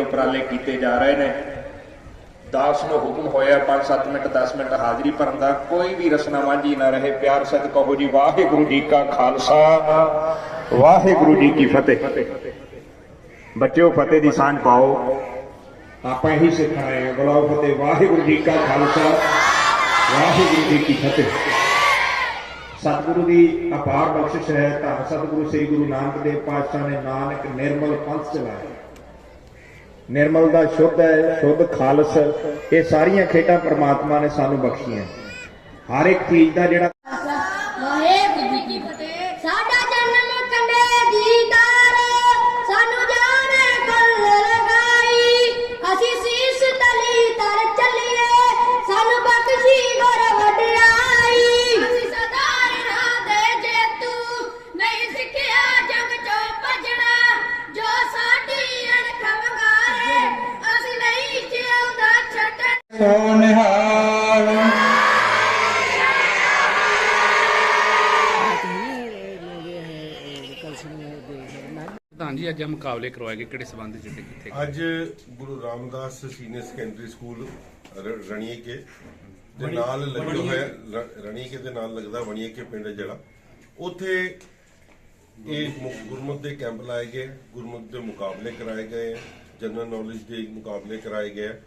ਉਪਰਾਲੇ ਕੀਤੇ ਜਾ ਰਹੇ ਨੇ। ਦਾਸ ਨੂੰ ਹੁਕਮ ਹੋਇਆ 5-7 ਮਿੰਟ 10 ਮਿੰਟ ਹਾਜ਼ਰੀ ਭਰਨ ਦਾ। ਕੋਈ ਵੀ ਰਸਨਾ ਵਾਂਝੀ ਨਾ ਰਹੇ, ਪਿਆਰ ਸਤ ਕਹੋ ਜੀ, ਵਾਹਿਗੁਰੂ ਜੀ ਕਾ ਖਾਲਸਾ, ਵਾਹਿਗੁਰੂ ਜੀ ਕੀ ਫਤਿਹ। ਬੱਚਿਓ, ਫਤਿਹ ਦੀ ਸਾਂਝ ਪਾਓ। ਆਪਾਂ ਇਹੀ ਸਿੱਖਣਾ ਹੈ, ਬੁਲਾਓ ਫਤਿਹ, ਵਾਹਿਗੁਰੂ ਜੀ ਕਾ ਖਾਲਸਾ, ਵਾਹਿਗੁਰੂ ਜੀ ਕੀ ਫਤਿਹ। ਸਤਿਗੁਰੂ ਦੀ ਅਪਾਰ ਬਖਸ਼ਿਸ਼ ਹੈ ਤਾਂ ਸਤਿਗੁਰੂ, ਸ੍ਰੀ ਗੁਰੂ ਨਾਨਕ ਦੇਵ ਪਾਤਸ਼ਾਹ ਨੇ ਨਾਨਕ ਨਿਰਮਲ ਪੰਥ ਚਲਾਇਆ। ਨਿਰਮਲ ਦਾ ਸ਼ੁੱਧ ਹੈ ਸ਼ੁੱਧ ਖਾਲਸ। ਇਹ ਸਾਰੀਆਂ ਖੇਡਾਂ ਪ੍ਰਮਾਤਮਾ ਨੇ ਸਾਨੂੰ ਬਖਸ਼ੀਆਂ। ਹਰ ਇੱਕ ਚੀਜ਼ ਦਾ ਜਿਹੜਾ ਵਾਹਿਗੁਰੂ। ਸੋ ਨਿਹਾਲ ਪ੍ਰਧਾਨ ਜੀ ਅੱਜ ਇਹ ਮੁਕਾਬਲੇ ਕਰਵਾਏ ਗਏ ਕਿਹੜੇ ਸਬੰਧ ਚ ਤੇ ਕਿੱਥੇ ਅੱਜ Guru Ramdas senior secondary school ਰ- ਰਣੀਕੇ ਦੇ ਨਾਲ ਲੱਗਦਾ ਹੋਇਆ ਰ- ਰਣੀਕੇ ਦੇ ਨਾਲ ਲੱਗਦਾ ਵਣੀਕੇ ਪਿੰਡ ਹੈ ਜਿਹੜਾ ਉੱਥੇ ਇਹ ਮੁ- ਗੁਰਮੁਖ ਦੇ ਕੈਂਪ ਲਾਏ ਗਏ ਗੁਰਮੁਖ ਦੇ ਮੁਕਾਬਲੇ ਕਰਾਏ ਗਏ ਹੈ ਜਨਰਲ ਨੌਲੇਜ ਦੇ ਮੁਕਾਬਲੇ ਕਰਾਏ ਗਏ ਹੈ।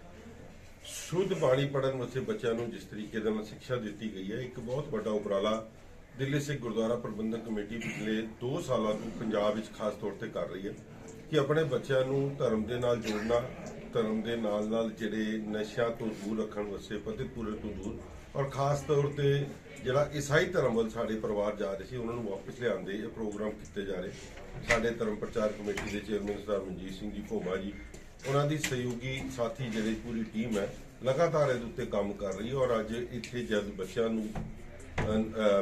ਸ਼ੁੱਧ ਬਾਣੀ ਪੜਨ ਵਾਸਤੇ ਬੱਚਿਆਂ ਨੂੰ ਜਿਸ ਤਰੀਕੇ ਦੇ ਨਾਲ ਸਿੱਖਿਆ ਦਿੱਤੀ ਗਈ ਹੈ, ਇੱਕ ਬਹੁਤ ਵੱਡਾ ਉਪਰਾਲਾ ਦਿੱਲੀ ਸਿੱਖ ਗੁਰਦੁਆਰਾ ਪ੍ਰਬੰਧਕ ਕਮੇਟੀ ਪਿਛਲੇ 2 ਸਾਲਾਂ ਤੋਂ ਪੰਜਾਬ ਵਿੱਚ ਖਾਸ ਤੌਰ ਤੇ ਕਰ ਰਹੀ ਹੈ ਕਿ ਆਪਣੇ ਬੱਚਿਆਂ ਨੂੰ ਧਰਮ ਦੇ ਨਾਲ ਜੋੜਨਾ, ਧਰਮ ਦੇ ਨਾਲ ਨਾਲ ਜਿਹੜੇ ਨਸ਼ਿਆਂ ਤੋਂ ਦੂਰ ਰੱਖਣ ਵਾਸਤੇ ਪਤਿਤਪੁਰੇ ਤੋਂ ਦੂਰ ਔਰ ਖਾਸ ਤੌਰ ਤੇ ਜਿਹੜਾ ਈਸਾਈ ਧਰਮ ਵੱਲ ਸਾਡੇ ਪਰਿਵਾਰ ਜਾ ਰਹੇ ਸੀ, ਉਹਨਾਂ ਨੂੰ ਵਾਪਸ ਲਿਆਉਣ ਦੇ ਇਹ ਪ੍ਰੋਗਰਾਮ ਕੀਤੇ ਜਾ ਰਹੇ। ਸਾਡੇ ਧਰਮ ਪ੍ਰਚਾਰ ਕਮੇਟੀ ਦੇ ਚੇਅਰਮੈਨ ਸਰਦਾਰ ਮਨਜੀਤ ਸਿੰਘ ਜੀ ਭੋਮਾ ਜੀ ਉਹਨਾਂ ਦੀ ਸਹਿਯੋਗੀ ਸਾਥੀ ਜਿਹੜੀ ਪੂਰੀ ਟੀਮ ਹੈ, ਲਗਾਤਾਰ ਇਹਦੇ ਉੱਤੇ ਕੰਮ ਕਰ ਰਹੀ ਹੈ ਔਰ ਅੱਜ ਇੱਥੇ ਜਦ ਬੱਚਿਆਂ ਨੂੰ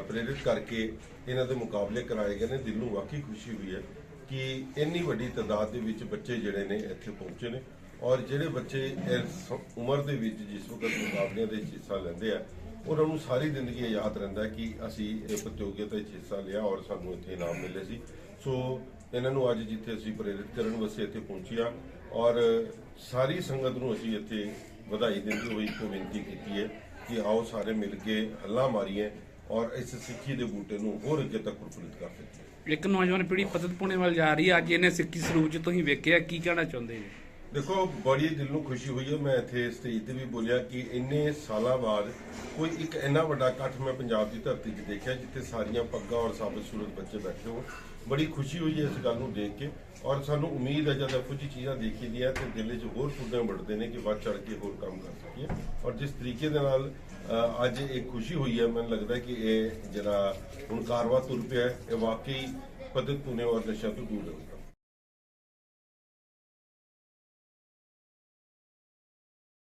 ਪ੍ਰੇਰਿਤ ਕਰਕੇ ਇਹਨਾਂ ਦੇ ਮੁਕਾਬਲੇ ਕਰਾਏ ਗਏ ਨੇ, ਦਿਲ ਨੂੰ ਵਾਕਈ ਖੁਸ਼ੀ ਹੋਈ ਹੈ ਕਿ ਇੰਨੀ ਵੱਡੀ ਤਾਦਾਦ ਦੇ ਵਿੱਚ ਬੱਚੇ ਜਿਹੜੇ ਨੇ ਇੱਥੇ ਪਹੁੰਚੇ ਨੇ ਔਰ ਜਿਹੜੇ ਬੱਚੇ ਇਸ ਉਮਰ ਦੇ ਵਿੱਚ ਜਿਸ ਵਕਤ ਮੁਕਾਬਲਿਆਂ ਦੇ ਹਿੱਸਾ ਲੈਂਦੇ ਆ, ਉਹਨਾਂ ਨੂੰ ਸਾਰੀ ਜ਼ਿੰਦਗੀ ਯਾਦ ਰਹਿੰਦਾ ਕਿ ਅਸੀਂ ਇਹ ਪ੍ਰਤੀਯੋਗਤਾ ਵਿੱਚ ਹਿੱਸਾ ਲਿਆ ਔਰ ਸਾਨੂੰ ਇੱਥੇ ਇਨਾਮ ਮਿਲੇ ਸੀ। ਸੋ ਇਹਨਾਂ ਨੂੰ ਅੱਜ ਜਿੱਥੇ ਅਸੀਂ ਪ੍ਰੇਰਿਤ ਕਰਨ ਵਾਸਤੇ ਇੱਥੇ ਪਹੁੰਚਿਆ ਔਰ ਸਾਰੀ ਸੰਗਤ ਨੂੰ ਅਸੀਂ ਇੱਥੇ ਵਧਾਈ ਦਿੰਦੇ ਹੋਏ ਇੱਕ ਬੇਨਤੀ ਕੀਤੀ ਹੈ ਕਿ ਆਓ ਸਾਰੇ ਮਿਲ ਕੇ ਹੱਲਾ ਮਾਰੀਏ ਔਰ ਇਸ ਸਿੱਖੀ ਦੇ ਬੂਟੇ ਨੂੰ ਹੋਰ ਅੱਗੇ ਤੱਕ ਪ੍ਰਫੁੱਲਿਤ ਕਰ ਸਕੀਏ। ਇੱਕ ਨੌਜਵਾਨ ਪੀੜ੍ਹੀ ਪਤਤ ਪੁਣੇ ਵੱਲ ਜਾ ਰਹੀ ਹੈ। ਅੱਜ ਇਹਨੇ ਸਿੱਖੀ ਸਰੂਪ ਚ ਤੁਸੀਂ ਵੇਖਿਆ, ਕੀ ਕਹਿਣਾ ਚਾਹੁੰਦੇ ਜੀ ਦੇਖੋ, ਬੜੀ ਦਿਲ ਨੂੰ ਖੁਸ਼ੀ ਹੋਈ ਹੈ। ਮੈਂ ਇੱਥੇ ਸਟੇਜ ਤੇ ਵੀ ਬੋਲਿਆ ਕਿ ਇੰਨੇ ਸਾਲਾਂ ਬਾਅਦ ਕੋਈ ਇੱਕ ਇੰਨਾ ਵੱਡਾ ਇਕੱਠ ਮੈਂ ਪੰਜਾਬ ਦੀ ਧਰਤੀ 'ਚ ਦੇਖਿਆ, ਜਿੱਥੇ ਸਾਰੀਆਂ ਪੱਗਾਂ ਔਰ ਸਾਬਤ ਸੂਰਤ ਬੱਚੇ ਬੈਠੇ ਹੋਣ। ਬੜੀ ਖੁਸ਼ੀ ਹੋਈ ਹੈ ਇਸ ਗੱਲ ਨੂੰ ਦੇਖ ਕੇ। ਔਰ ਸਾਨੂੰ ਉਮੀਦ ਹੈ, ਜਦ ਇਹੋ ਜਿਹੀ ਚੀਜ਼ਾਂ ਦੇਖੀ ਦੀਆਂ ਤੇ ਦਿਲ 'ਚ ਹੋਰ ਫੁੱਟੇ ਵੱਢਦੇ ਨੇ ਕਿ ਵੱਧ ਚੜ ਕੇ ਹੋਰ ਕੰਮ ਕਰ ਸਕੀਏ। ਔਰ ਜਿਸ ਤਰੀਕੇ ਦੇ ਨਾਲ ਅੱਜ ਇਹ ਖੁਸ਼ੀ ਹੋਈ ਹੈ, ਮੈਨੂੰ ਲੱਗਦਾ ਕਿ ਇਹ ਜਿਹੜਾ ਹੁਣ ਕਾਰਵਾ ਤੁਰ ਪਿਆ ਹੈ, ਇਹ ਵਾਕਈ ਪਦਤ ਪੁਨੇ ਔਰ ਨਸ਼ਾ ਤੋਂ ਦੂਰ ਰਹੂਗਾ